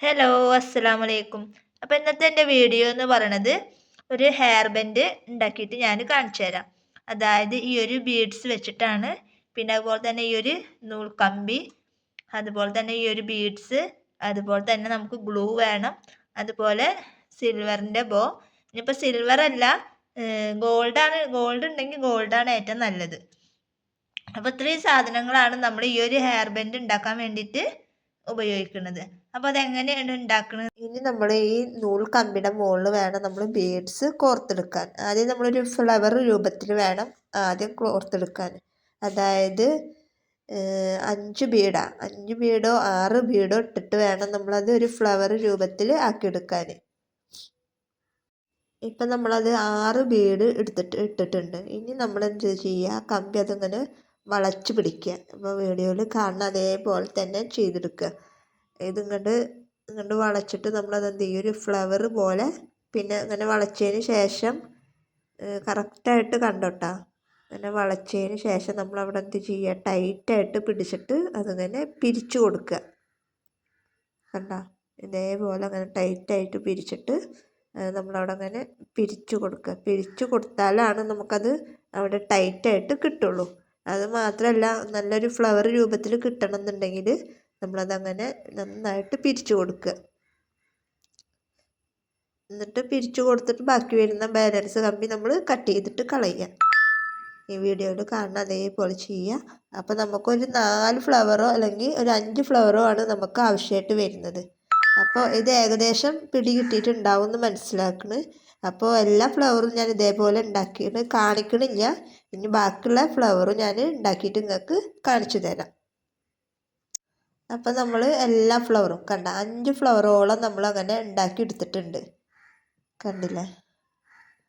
Hello അസ്സാം വലൈക്കും അപ്പോൾ ഇന്നത്തെ എന്റെ വീഡിയോ എന്ന് പറയണത് ഒരു ഹെയർ ബെൻഡ് ഉണ്ടാക്കിയിട്ട് ഞാൻ കാണിച്ചു തരാം. അതായത് ഈ ഒരു ബീഡ്സ് വെച്ചിട്ടാണ്. പിന്നെ അതുപോലെ തന്നെ ഈ ഒരു നൂൽക്കമ്പി അതുപോലെ തന്നെ ഈ ഒരു ബീഡ്സ് അതുപോലെ തന്നെ നമുക്ക് ഗ്ലൂ വേണം. അതുപോലെ സിൽവറിന്റെ ബോ ഇനിയിപ്പോൾ സിൽവർ അല്ല ഗോൾഡാണ് ഗോൾഡ് ഉണ്ടെങ്കിൽ ഗോൾഡാണ് ഏറ്റവും നല്ലത്. അപ്പോൾ ഇത്രയും സാധനങ്ങളാണ് നമ്മൾ ഈ ഒരു ഹെയർ ബെൻഡ് ഉണ്ടാക്കാൻ വേണ്ടിയിട്ട് ഉപയോഗിക്കുന്നത്. അപ്പോൾ അതെങ്ങനെയാണ് ഉണ്ടാക്കുന്നത് ഇനി നമ്മൾ ഈ നൂൽ കമ്പിയുടെ മുകളിൽ വേണം നമ്മൾ ബീഡ്സ് കോർത്തെടുക്കാൻ. ആദ്യം നമ്മളൊരു ഫ്ലവർ രൂപത്തിൽ വേണം ആദ്യം കോർത്തെടുക്കാൻ. അതായത് അഞ്ച് ബീഡാ. അഞ്ച് ബീഡോ ആറ് ബീഡോ ഇട്ടിട്ട് വേണം നമ്മളത് ഒരു ഫ്ലവർ രൂപത്തിൽ ആക്കിയെടുക്കാൻ ഇപ്പം നമ്മളത് ആറ് ബീഡ് എടുത്തിട്ട് ഇട്ടിട്ടുണ്ട്. ഇനി നമ്മൾ എന്ത് ചെയ്യുക കമ്പി അതിങ്ങനെ വളച്ച് പിടിക്കുക. അപ്പോൾ വീഡിയോയിൽ കാണുന്ന അതേപോലെ തന്നെ ചെയ്തെടുക്കുക. ഇതിങ്ങോട്ട് ഇങ്ങോട്ട് വളച്ചിട്ട് നമ്മളത് എന്ത് ചെയ്യും ഒരു ഫ്ലവർ പോലെ പിന്നെ അങ്ങനെ വളച്ചതിന് ശേഷം കറക്റ്റായിട്ട് കണ്ടോട്ടാ. അങ്ങനെ വളച്ചതിന് ശേഷം നമ്മൾ അവിടെ എന്ത് ചെയ്യുക ടൈറ്റായിട്ട് പിടിച്ചിട്ട് അതിങ്ങനെ പിരിച്ചു കൊടുക്കുക. കണ്ട? ഇതേപോലെ അങ്ങനെ ടൈറ്റായിട്ട് പിരിച്ചിട്ട് നമ്മളവിടെ അങ്ങനെ പിരിച്ചു കൊടുക്കുക. പിരിച്ചു കൊടുത്താലാണ് നമുക്കത് അവിടെ ടൈറ്റായിട്ട് കിട്ടുള്ളൂ. അത് മാത്രമല്ല നല്ലൊരു ഫ്ലവർ രൂപത്തിൽ കിട്ടണം എന്നുണ്ടെങ്കിൽ നമ്മളതങ്ങനെ നന്നായിട്ട് പിരിച്ചു കൊടുക്കുക. എന്നിട്ട് പിരിച്ചു കൊടുത്തിട്ട് ബാക്കി വരുന്ന ബാലൻസ് കമ്പി നമ്മൾ കട്ട് ചെയ്തിട്ട് കളയുക. ഈ വീഡിയോയിൽ കാണുന്ന അതേപോലെ ചെയ്യുക. അപ്പോൾ നമുക്കൊരു നാല് ഫ്ലവറോ അല്ലെങ്കിൽ ഒരു അഞ്ച് ഫ്ലവറോ ആണ് നമുക്ക് ആവശ്യമായിട്ട് വരുന്നത്. അപ്പോൾ ഇത് ഏകദേശം പിടി കിട്ടിയിട്ടുണ്ടാവും എന്ന് മനസ്സിലാക്കണ്. അപ്പോൾ എല്ലാ ഫ്ലവറും ഞാൻ ഇതേപോലെ ഉണ്ടാക്കിയിട്ട് കാണിക്കണില്ല. ഇനി ബാക്കിയുള്ള ഫ്ലവറും ഞാൻ ഉണ്ടാക്കിയിട്ട് നിങ്ങൾക്ക് കാണിച്ചു തരാം. അപ്പോൾ നമ്മൾ എല്ലാ ഫ്ലവറും കണ്ട അഞ്ച് ഫ്ലവറോളം നമ്മൾ അങ്ങനെ ഉണ്ടാക്കി എടുത്തിട്ടുണ്ട്. കണ്ടില്ലേ?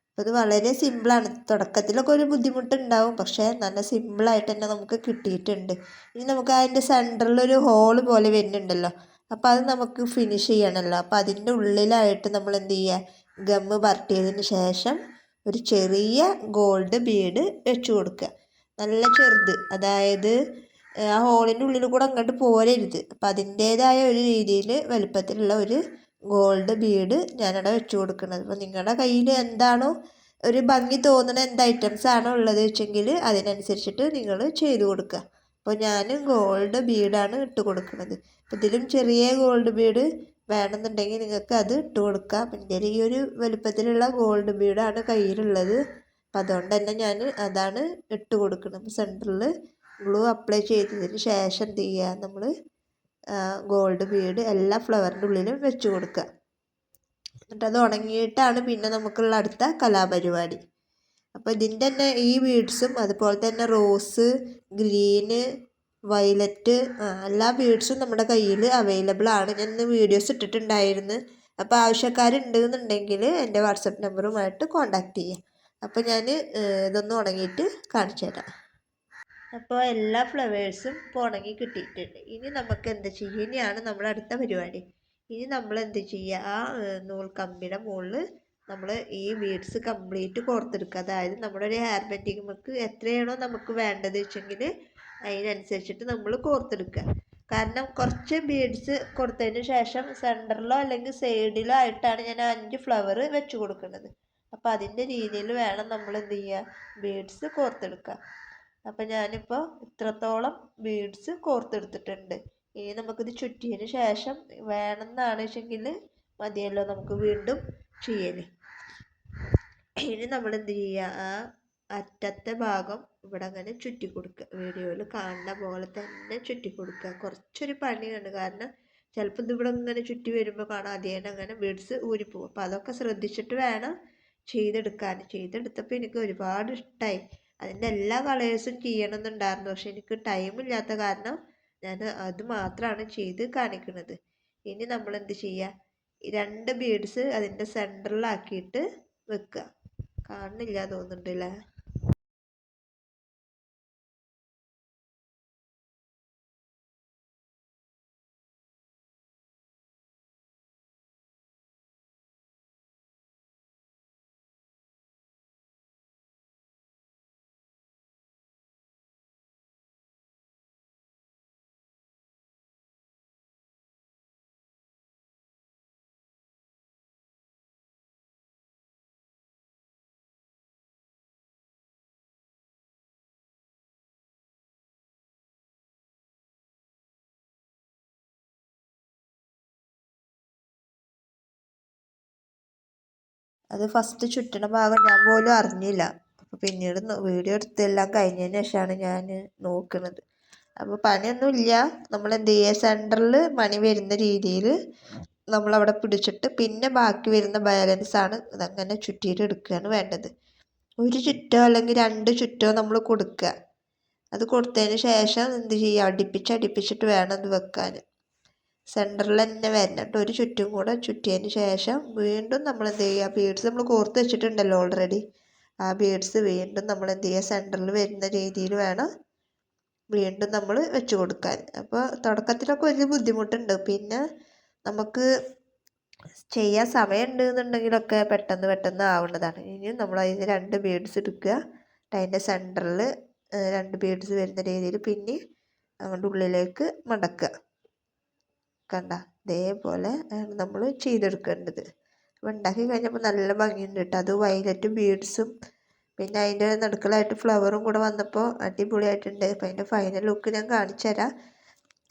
അപ്പോൾ ഇത് വളരെ സിമ്പിളാണ് തുടക്കത്തിലൊക്കെ ഒരു ബുദ്ധിമുട്ടുണ്ടാവും. പക്ഷേ നല്ല സിമ്പിളായിട്ട് തന്നെ നമുക്ക് കിട്ടിയിട്ടുണ്ട്. ഇനി നമുക്ക് അതിന്റെ സെന്ററിൽ ഒരു ഹോൾ പോലെ വരുന്നുണ്ടല്ലോ. അപ്പോൾ അത് നമുക്ക് ഫിനിഷ് ചെയ്യണമല്ലോ അപ്പോൾ അതിന്റെ ഉള്ളിലായിട്ട് നമ്മൾ എന്ത് ചെയ്യുക? ഗമ്മ് പരട്ടിയതിന് ശേഷം ഒരു ചെറിയ ഗോൾഡ് ബീഡ് വെച്ച് കൊടുക്കുക. നല്ല ചെറുത്. അതായത് ആ ഹോളിന്റെ ഉള്ളിൽ കൂടെ അങ്ങോട്ട് പോരരുത് അപ്പം അതിന്റേതായ ഒരു രീതിയിൽ വലുപ്പത്തിലുള്ള ഒരു ഗോൾഡ് ബീഡ് ഞാനവിടെ വെച്ച് കൊടുക്കുന്നത് അപ്പോൾ നിങ്ങളുടെ കയ്യിൽ എന്താണോ ഒരു ഭംഗി തോന്നുന്ന എന്ത് ഐറ്റംസ് ആണോ ഉള്ളത് വെച്ചെങ്കിൽ അതിനനുസരിച്ചിട്ട് നിങ്ങൾ ചെയ്ത് കൊടുക്കുക അപ്പോൾ ഞാൻ ഗോൾഡ് ബീഡാണ് ഇട്ട് കൊടുക്കുന്നത് അപ്പോൾ ഇതിലും ചെറിയ ഗോൾഡ് ബീഡ് വേണമെന്നുണ്ടെങ്കിൽ നിങ്ങൾക്ക് അത് ഇട്ട് കൊടുക്കാം. എന്റെ ഈ ഒരു വലുപ്പത്തിലുള്ള ഗോൾഡ് ബീഡാണ് കയ്യിലുള്ളത്. അപ്പം അതുകൊണ്ട് തന്നെ ഞാൻ അതാണ് ഇട്ട് കൊടുക്കുന്നത് സെന്ററിൽ ഗ്ലൂ അപ്ലൈ ചെയ്തതിന് ശേഷം എന്ത് ചെയ്യുക? നമ്മൾ ഗോൾഡ് ബീഡ് എല്ലാ ഫ്ലവറിന്റെ ഉള്ളിലും വെച്ച് കൊടുക്കുക. എന്നിട്ട് അത് ഉണങ്ങിയിട്ടാണ് പിന്നെ നമുക്കുള്ള അടുത്ത കലാപരിപാടി. അപ്പോൾ ഇതിന്റെ തന്നെ ഈ ബീഡ്സും അതുപോലെ തന്നെ റോസ് ഗ്രീന് വയലറ്റ് എല്ലാ ബീഡ്സും നമ്മുടെ കയ്യിൽ അവൈലബിൾ ആണ്. ഞാൻ ഇന്ന് വീഡിയോസ് ഇട്ടിട്ടുണ്ടായിരുന്നു. അപ്പോൾ ആവശ്യക്കാരുണ്ട് എന്നുണ്ടെങ്കിൽ എന്റെ വാട്സപ്പ് നമ്പറുമായിട്ട് കോൺടാക്റ്റ് ചെയ്യാം അപ്പോൾ ഞാൻ ഇതൊന്ന് ഉണങ്ങിയിട്ട് കാണിച്ചു തരാം അപ്പോൾ എല്ലാ ഫ്ലവേഴ്സും ഇപ്പോൾ ഉണങ്ങി കിട്ടിയിട്ടുണ്ട്. ഇനി നമുക്ക് എന്ത് ചെയ്യുക ഇനിയാണ് നമ്മുടെ അടുത്ത പരിപാടി. ഇനി നമ്മൾ എന്ത് ചെയ്യുക? ആ നൂൽ കമ്പിയുടെ മുകളിൽ നമ്മൾ ഈ ബീഡ്സ് കംപ്ലീറ്റ് കോർത്തെടുക്കുക. അതായത് നമ്മുടെ ഒരു ഹെയർ ബെൻഡിങ് എത്രയാണോ നമുക്ക് വേണ്ടത് വെച്ചെങ്കിൽ അതിനനുസരിച്ചിട്ട് നമ്മൾ കോർത്തെടുക്കുക. കാരണം കുറച്ച് ബീഡ്സ് കൊടുത്തതിന് ശേഷം സെന്ററിലോ അല്ലെങ്കിൽ സൈഡിലോ ആയിട്ടാണ് ഞാൻ അഞ്ച് ഫ്ലവർ വെച്ച് കൊടുക്കുന്നത്. അപ്പോൾ അതിന്റെ രീതിയിൽ വേണം നമ്മൾ എന്ത് ചെയ്യുക? ബീഡ്സ് കോർത്തെടുക്കുക. അപ്പം ഞാനിപ്പോൾ ഇത്രത്തോളം ബീഡ്സ് കോർത്തെടുത്തിട്ടുണ്ട്. ഇനി നമുക്കിത് ചുറ്റിയതിന് ശേഷം വേണമെന്നാണ് വെച്ചെങ്കിൽ മതിയല്ലോ നമുക്ക് വീണ്ടും ചെയ്യൽ ഇനി നമ്മൾ എന്ത് ചെയ്യുക ആ അറ്റത്തെ ഭാഗം ഇവിടെ അങ്ങനെ ചുറ്റി കൊടുക്കുക വീഡിയോയിൽ കാണുന്ന പോലെ തന്നെ ചുറ്റി കൊടുക്കുക കുറച്ചൊരു പണിയുണ്ട്. കാരണം ചിലപ്പോൾ ഇത് ഇവിടെ ഇങ്ങനെ ചുറ്റി വരുമ്പോൾ കാണാം അതേനെ അങ്ങനെ ബീഡ്സ് ഊരിപ്പോകും അപ്പോൾ അതൊക്കെ ശ്രദ്ധിച്ചിട്ട് വേണം ചെയ്തെടുക്കാൻ. ചെയ്തെടുത്തപ്പോൾ എനിക്ക് ഒരുപാട് ഇഷ്ടമായി അതിന്റെ എല്ലാ കളേഴ്സും ചെയ്യണമെന്നുണ്ടായിരുന്നു. പക്ഷെ എനിക്ക് ടൈം ഇല്ലാത്ത കാരണം ഞാൻ അത് മാത്രമാണ് ചെയ്ത് കാണിക്കുന്നത് ഇനി നമ്മൾ എന്ത് ചെയ്യുക രണ്ട് ബീഡ്സ് അതിന്റെ സെന്ററിലാക്കിയിട്ട് വെക്കുക കാണുന്നില്ല തോന്നുന്നുണ്ട് അത് ഫസ്റ്റ് ചുറ്റണ ഭാഗം ഞാൻ പോലും അറിഞ്ഞില്ല. അപ്പോൾ പിന്നീട് വീഡിയോ എടുത്തെല്ലാം കഴിഞ്ഞതിന് ശേഷമാണ് ഞാൻ നോക്കുന്നത് അപ്പോൾ പണിയൊന്നുമില്ല നമ്മൾ എന്ത് ചെയ്യുക സെന്ററിൽ മണി വരുന്ന രീതിയിൽ നമ്മളവിടെ പിടിച്ചിട്ട് പിന്നെ ബാക്കി വരുന്ന ബാലൻസ് ആണ് അതങ്ങനെ ചുറ്റിയിട്ട് എടുക്കുകയാണ് വേണ്ടത്. ഒരു ചുറ്റോ അല്ലെങ്കിൽ രണ്ട് ചുറ്റോ നമ്മൾ കൊടുക്കുക അത് കൊടുത്തതിന് ശേഷം എന്ത് ചെയ്യുക അടുപ്പിച്ച് അടുപ്പിച്ചിട്ട് വേണം അത് വെക്കാൻ. സെന്ററിൽ തന്നെ വരണം ഒരു ചുറ്റും കൂടെ ചുറ്റിയതിന് ശേഷം വീണ്ടും നമ്മൾ എന്ത് ചെയ്യുക ബീഡ്സ് നമ്മൾ കോർത്ത് വെച്ചിട്ടുണ്ടല്ലോ ഓൾറെഡി ആ ബീഡ്സ് വീണ്ടും നമ്മൾ എന്ത് ചെയ്യുക സെന്ററിൽ വരുന്ന രീതിയിൽ വേണം വീണ്ടും നമ്മൾ വെച്ച് കൊടുക്കാൻ. അപ്പോൾ തുടക്കത്തിലൊക്കെ വലിയ ബുദ്ധിമുട്ടുണ്ട്. പിന്നെ നമുക്ക് ചെയ്യാൻ സമയമുണ്ട് എന്നുണ്ടെങ്കിലൊക്കെ പെട്ടെന്ന് പെട്ടെന്ന് ആവുന്നതാണ്. ഇനി നമ്മൾ അതിന് രണ്ട് ബീഡ്സ് എടുക്കുക. അതിന്റെ സെന്ററിൽ രണ്ട് ബീഡ്സ് വരുന്ന രീതിയിൽ പിന്നെ അങ്ങോട്ട് ഉള്ളിലേക്ക് മടക്കുക. കണ്ട. ഇതേപോലെ നമ്മൾ ചെയ്തെടുക്കേണ്ടത്. അപ്പോൾ ഉണ്ടാക്കി കഴിഞ്ഞപ്പോൾ നല്ല ഭംഗിയുണ്ട് കേട്ടോ അത് വയലറ്റും ബീഡ്സും പിന്നെ അതിന്റെ നടുക്കലായിട്ട് ഫ്ലവറും കൂടെ വന്നപ്പോൾ അടിപൊളിയായിട്ടുണ്ട്. അപ്പോൾ അതിന്റെ ഫൈനൽ ലുക്ക് ഞാൻ കാണിച്ചു തരാം.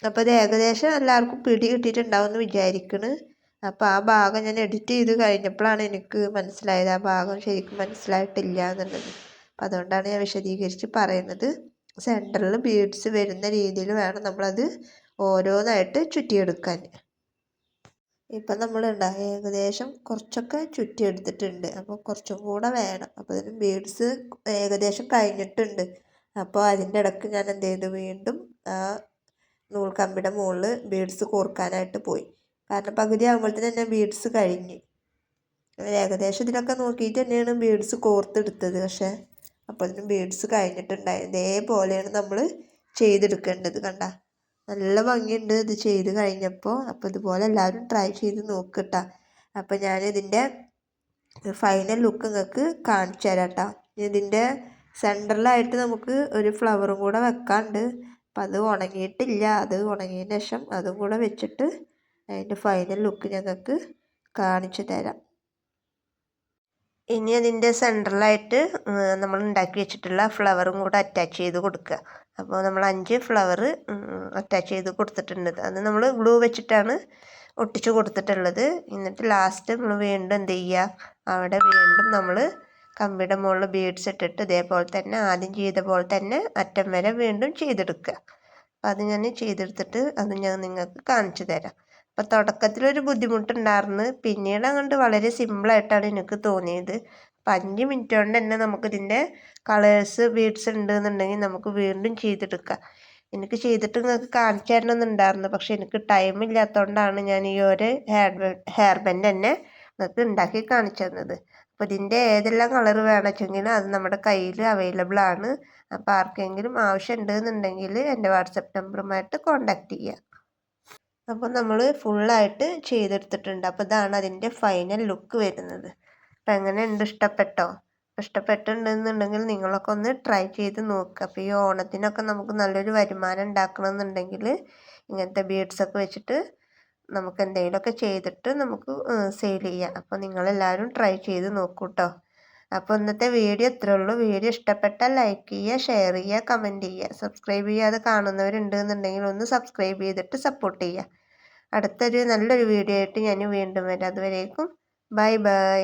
അപ്പോൾ ഇത് ഏകദേശം എല്ലാവർക്കും പിടി കിട്ടിയിട്ടുണ്ടാവും എന്ന് വിചാരിക്കുന്നു അപ്പോൾ ആ ഭാഗം ഞാൻ എഡിറ്റ് ചെയ്ത് കഴിഞ്ഞപ്പോഴാണ് എനിക്ക് മനസ്സിലായത്. ആ ഭാഗം ശരിക്കും മനസ്സിലായിട്ടില്ല എന്നുള്ളത്. അപ്പോൾ അതുകൊണ്ടാണ് ഞാൻ വിശദീകരിച്ച് പറയുന്നത്. സെന്ററിൽ ബീഡ്സ് വരുന്ന രീതിയിൽ വേണം നമ്മളത് ഓരോന്നായിട്ട് ചുറ്റിയെടുക്കാൻ. ഇപ്പം നമ്മളുണ്ട ഏകദേശം കുറച്ചൊക്കെ ചുറ്റിയെടുത്തിട്ടുണ്ട്. അപ്പോൾ കുറച്ചും കൂടെ വേണം. അപ്പോൾ ഇതിന് ബീഡ്സ് ഏകദേശം കഴിഞ്ഞിട്ടുണ്ട്. അപ്പോൾ അതിന്റെ ഇടയ്ക്ക് ഞാൻ എന്ത് ചെയ്തു? വീണ്ടും ആ നൂൽക്കമ്പിയുടെ മുകളിൽ ബീഡ്സ് കോർക്കാനായിട്ട് പോയി. കാരണം പകുതി ആകുമ്പോഴത്തേന് തന്നെ ബീഡ്സ് കഴിഞ്ഞ്. ഏകദേശം ഇതിനൊക്കെ നോക്കിയിട്ട് തന്നെയാണ് ബീഡ്സ് കോർത്തെടുത്തത്. പക്ഷേ അപ്പോൾ അപ്പോഴത്തേനും ബീഡ്സ് കഴിഞ്ഞിട്ടുണ്ടായി. ഇതേപോലെയാണ് നമ്മൾ ചെയ്തെടുക്കേണ്ടത്. കണ്ട? നല്ല ഭംഗിയുണ്ട് ഇത് ചെയ്ത് കഴിഞ്ഞപ്പോൾ അപ്പോൾ ഇതുപോലെ എല്ലാവരും ട്രൈ ചെയ്ത് നോക്കട്ടാ. അപ്പോൾ ഞാനിതിന്റെ ഫൈനൽ ലുക്ക് നിങ്ങൾക്ക് കാണിച്ചു തരാം ഇതിന്റെ സെന്ററിലായിട്ട് നമുക്ക് ഒരു ഫ്ലവറും കൂടെ വെക്കാണ്ട്. അപ്പം അത് ഉണങ്ങിയിട്ടില്ല. അത് ഉണങ്ങിയതിന് ശേഷം അതും കൂടെ വെച്ചിട്ട് അതിന്റെ ഫൈനൽ ലുക്ക് ഞങ്ങൾക്ക് കാണിച്ചു തരാം. ഇനി അതിന്റെ സെന്ററിലായിട്ട് നമ്മൾ ഉണ്ടാക്കി വെച്ചിട്ടുള്ള ഫ്ലവറും കൂടെ അറ്റാച്ച് ചെയ്ത് കൊടുക്കുക. അപ്പോൾ നമ്മൾ അഞ്ച് ഫ്ലവർ അറ്റാച്ച് ചെയ്ത് കൊടുത്തിട്ടുണ്ട്. അത് നമ്മൾ ഗ്ലൂ വെച്ചിട്ടാണ് ഒട്ടിച്ച് കൊടുത്തിട്ടുള്ളത്. എന്നിട്ട് ലാസ്റ്റ് നമ്മൾ വീണ്ടും എന്ത് ചെയ്യുക? അവിടെ വീണ്ടും നമ്മൾ കമ്പിയുടെ മുകളിൽ ബീഡ്സ് ഇട്ടിട്ട് ഇതേപോലെ തന്നെ ആദ്യം ചെയ്ത പോലെ തന്നെ അറ്റം വരെ വീണ്ടും ചെയ്തെടുക്കുക. അപ്പോൾ അത് ഞാൻ ചെയ്തെടുത്തിട്ട് അത് ഞാൻ നിങ്ങൾക്ക് കാണിച്ചു തരാം. അപ്പോൾ തുടക്കത്തിലൊരു ബുദ്ധിമുട്ടുണ്ടായിരുന്നു പിന്നീട് അങ്ങോട്ട് വളരെ സിമ്പിളായിട്ടാണ് എനിക്ക് തോന്നിയത്. അപ്പം അഞ്ച് മിനിറ്റ് കൊണ്ട് തന്നെ നമുക്കിതിന്റെ കളേഴ്സ് ബീഡ്സ് ഉണ്ടെന്നുണ്ടെങ്കിൽ നമുക്ക് വീണ്ടും ചെയ്തെടുക്കാം. എനിക്ക് ചെയ്തിട്ട് നിങ്ങൾക്ക് കാണിച്ചു തരണമെന്നുണ്ടായിരുന്നു പക്ഷേ എനിക്ക് ടൈം ഇല്ലാത്തതുകൊണ്ടാണ് ഞാൻ ഈ ഒരു ഹെയർ ഹെയർ ബാൻഡ് തന്നെ നിങ്ങൾക്ക് ഉണ്ടാക്കി കാണിച്ചു തന്നത് അപ്പോൾ ഇതിന്റെ ഏതെല്ലാം കളർ വേണമെച്ചെങ്കിലും അത് നമ്മുടെ കയ്യിൽ അവൈലബിൾ ആണ്. അപ്പോൾ ആർക്കെങ്കിലും ആവശ്യം ഉണ്ടെന്നുണ്ടെങ്കിൽ എന്റെ വാട്സപ്പ് നമ്പറുമായിട്ട് കോൺടാക്റ്റ് ചെയ്യുക അപ്പോൾ നമ്മൾ ഫുള്ളായിട്ട് ചെയ്തെടുത്തിട്ടുണ്ട്. അപ്പോൾ ഇതാണ് അതിന്റെ ഫൈനൽ ലുക്ക് വരുന്നത്. അപ്പം എങ്ങനെയുണ്ട്? ഇഷ്ടപ്പെട്ടോ? ഇഷ്ടപ്പെട്ടിട്ടുണ്ടെന്നുണ്ടെങ്കിൽ നിങ്ങളൊക്കെ ഒന്ന് ട്രൈ ചെയ്ത് നോക്കുക അപ്പോൾ ഈ ഓണത്തിനൊക്കെ നമുക്ക് നല്ലൊരു വരുമാനം ഉണ്ടാക്കണമെന്നുണ്ടെങ്കിൽ ഇങ്ങനത്തെ ബീഡ്സൊക്കെ വെച്ചിട്ട് നമുക്ക് എന്തെങ്കിലുമൊക്കെ ചെയ്തിട്ട് നമുക്ക് സെയിൽ ചെയ്യാം. അപ്പോൾ നിങ്ങളെല്ലാവരും ട്രൈ ചെയ്ത് നോക്കൂ കേട്ടോ അപ്പോൾ ഇന്നത്തെ വീഡിയോ ഇത്രേ ഉള്ളൂ. വീഡിയോ ഇഷ്ടപ്പെട്ടാൽ ലൈക്ക് ചെയ്യുക ഷെയർ ചെയ്യുക കമന്റ് ചെയ്യുക. സബ്സ്ക്രൈബ് ചെയ്യാതെ കാണുന്നവരുണ്ട് എന്നുണ്ടെങ്കിൽ ഒന്ന് സബ്സ്ക്രൈബ് ചെയ്തിട്ട് സപ്പോർട്ട് ചെയ്യുക. അടുത്തൊരു നല്ലൊരു വീഡിയോ ആയിട്ട് ഞാൻ വീണ്ടും വരാം. അതുവരേക്കും ബൈ ബൈ